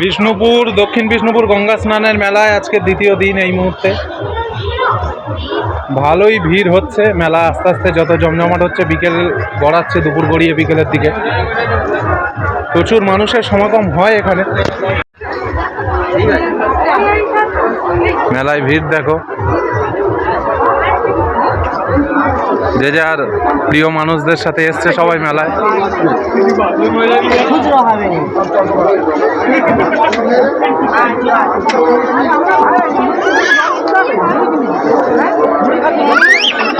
বিষ্ণুপুর, দক্ষিণ বিষ্ণুপুর গঙ্গা স্নানের মেলায় আজকে দ্বিতীয় দিন এই মুহূর্তে। ভালোই ভিড় হচ্ছে, মেলা আস্তে আস্তে যত জমজমাট হচ্ছে, বিকেল গড়াচ্ছে, দুপুর গড়িয়ে বিকেলের দিকে। প্রচুর মানুষের সমাগম হয় এখানে। মেলায় ভিড় দেখো। যে যার প্রিয় মানুষদের সাথে এসছে সবাই মেলায়।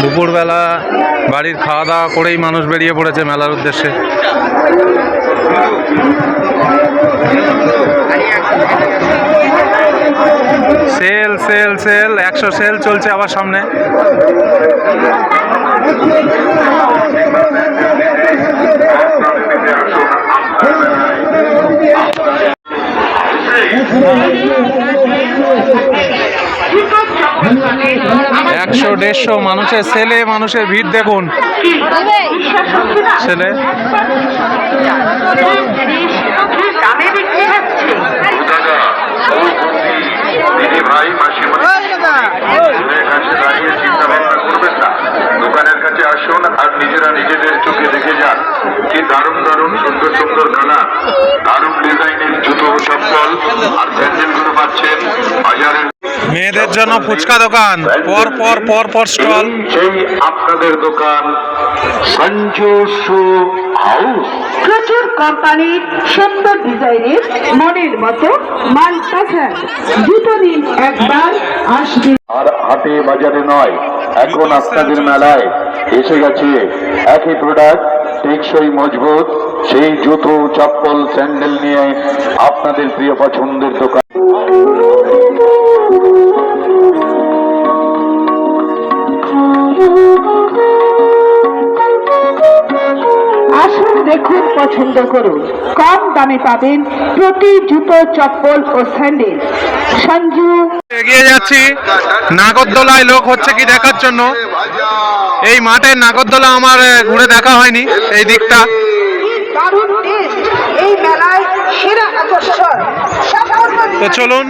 দুপুরবেলা বাড়ির খাওয়া দাওয়া করেই মানুষ বেরিয়ে পড়েছে মেলার উদ্দেশ্যে। সেল সেল সেল, একশো সেল চলছে আবার সামনে। একশো, দেড়শো মানুষের ছেলে মানুষের ভিড় দেখুন। ছেলে ভাই মাসিমা কাছে দাঁড়িয়ে চিন্তা ভাবনা করবেন না। দোকানের কাছে আসুন আর নিজেরা নিজেদের চোখে দেখে যান। কি দারুণ দারুণ সুন্দর সুন্দর কালার দারুণ ডিজাইনের জুতো চপ্পল আর স্যান্ডেলগুলো পাচ্ছেন বাজারের মেয়েদের জন্য ফুচকা দোকান। পর পর পর পর স্টল। সেই আপনাদের দোকান সঞ্জু প্রচুর কোম্পানির সুন্দর ডিজাইনের মনের মতো মাল পাঠান জুতো নিন একবার আসবে। আর হাটে বাজারে নয়, এখন আপনাদের মেলায় এসে গেছে। একই প্রোডাক্ট টেকসই মজবুত, সেই জুতো, চপ্পল স্যান্ডেল নিয়ে আপনাদের প্রিয় পছন্দের দোকান। পছন্দ করুন। কম দামে পাবেন প্রতি জুতো চপ্পল ও স্যান্ডেল। সঞ্জু। এগিয়ে যাচ্ছি। নাগরদোলায় লোক হচ্ছে কি দেখার জন্য? এই মাঠের নাগরদোলা আমার ঘুরে দেখা হয়নি এই দিকটা। দারুণ এই মেলায় সেরা আকর্ষণ। তো চলুন।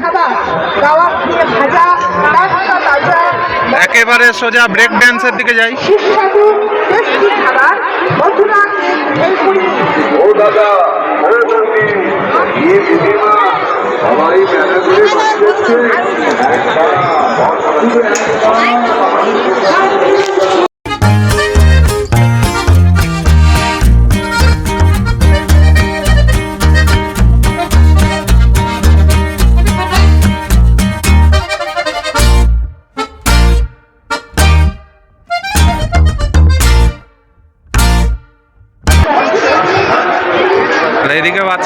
একেবারে সোজা ব্রেক ড্যান্সের দিকে যাই ও দাদা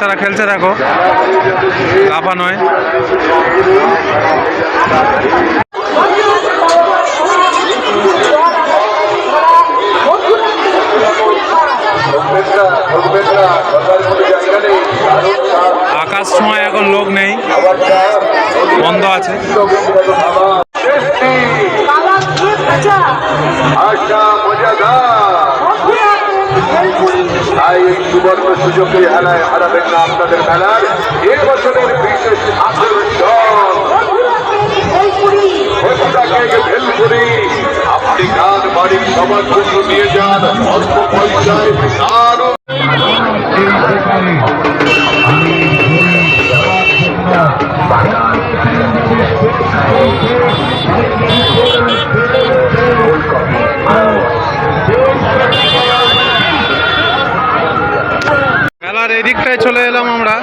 বাচ্চারা খেলছে দেখো। লাফা নয়। আকাশ সময় এখন লোক নেই। বন্ধ আছে। আশা মজাদার এই সুবর্ণ সুযোগে হেলায় হারাবেন না আপনাদের মেলার। এ বছরের বিশেষ আকর্ষণ আপনি গান বাড়ির সবার জন্য নিয়ে যান, অল্প পয়সায় এই দিকটায় চলে এলাম আমরা।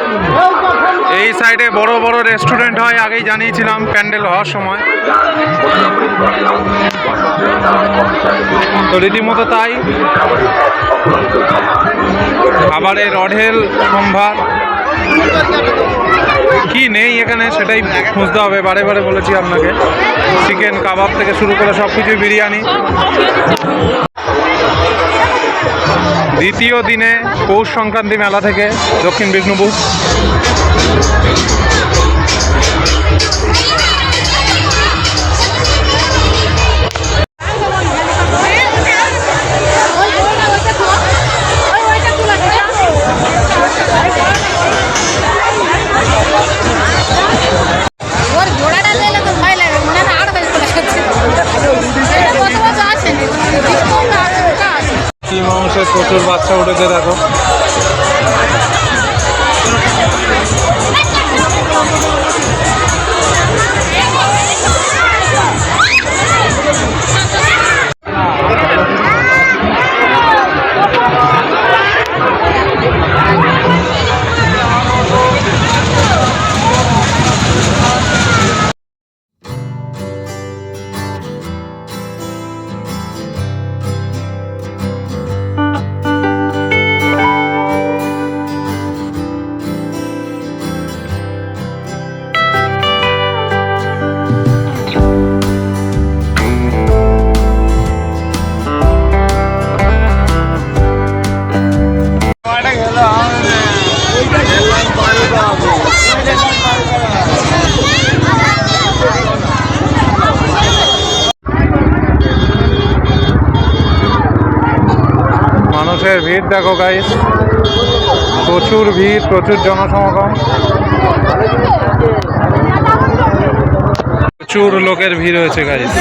এই সাইডে বড় বড় রেস্টুরেন্ট হয়, আগেই জানিয়েছিলাম প্যান্ডেল হওয়ার সময়। তো রীতিমতো তাই। খাবারের অঢেল সম্ভার। কি নেই এখানে সেটাই খুঁজতে হবে, বারে বারে বলেছি আপনাকে। চিকেন কাবাব থেকে শুরু করে সব কিছুই বিরিয়ানি। দ্বিতীয় দিনে পৌষ সংক্রান্তি মেলা থেকে দক্ষিণ বিষ্ণুপুর। প্রচুর বাচ্চা উঠেছে দেখো। মানুষের ভিড় দেখো গাইস প্রচুর ভিড়, প্রচুর জনসমাগম। প্রচুর লোকের ভিড় হয়েছে গাইস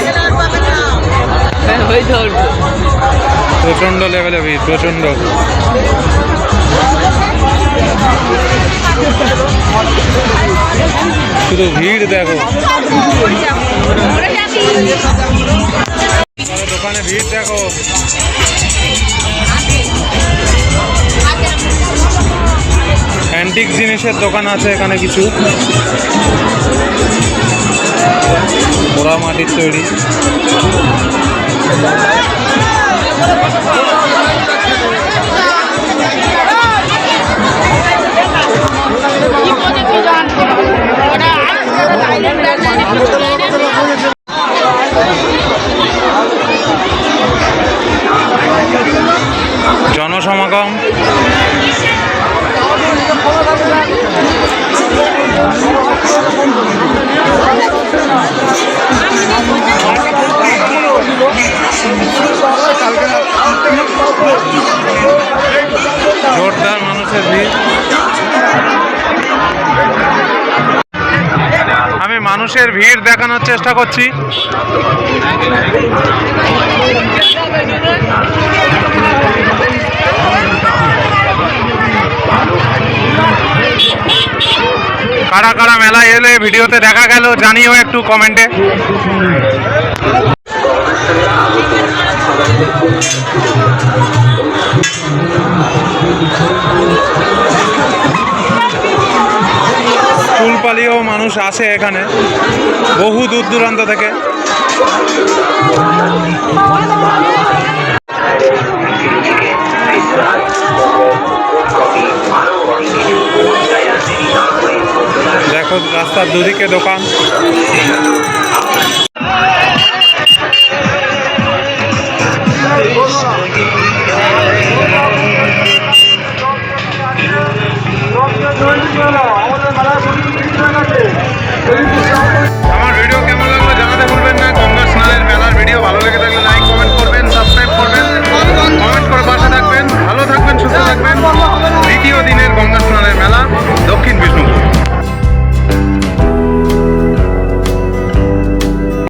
প্রচণ্ড লেভেলে ভিড় প্রচণ্ড শুধু ভিড় দেখো। দোকানে ভিড় দেখো। অ্যান্টিক জিনিসের দোকান আছে এখানে কিছু। পোড়া মাটির তৈরি। জনসমাগম জোরদার মানুষের ভিড়। মানুষের ভিড় দেখানোর চেষ্টা করছি। কারা কারা মেলায় এলে ভিডিওতে দেখা গেল, জানিও একটু কমেন্টে। চুল পালিয়েও মানুষ আসে এখানে। বহু দূর দূরান্ত থেকে। দেখো রাস্তার দুদিকে দোকান। You. জানাতে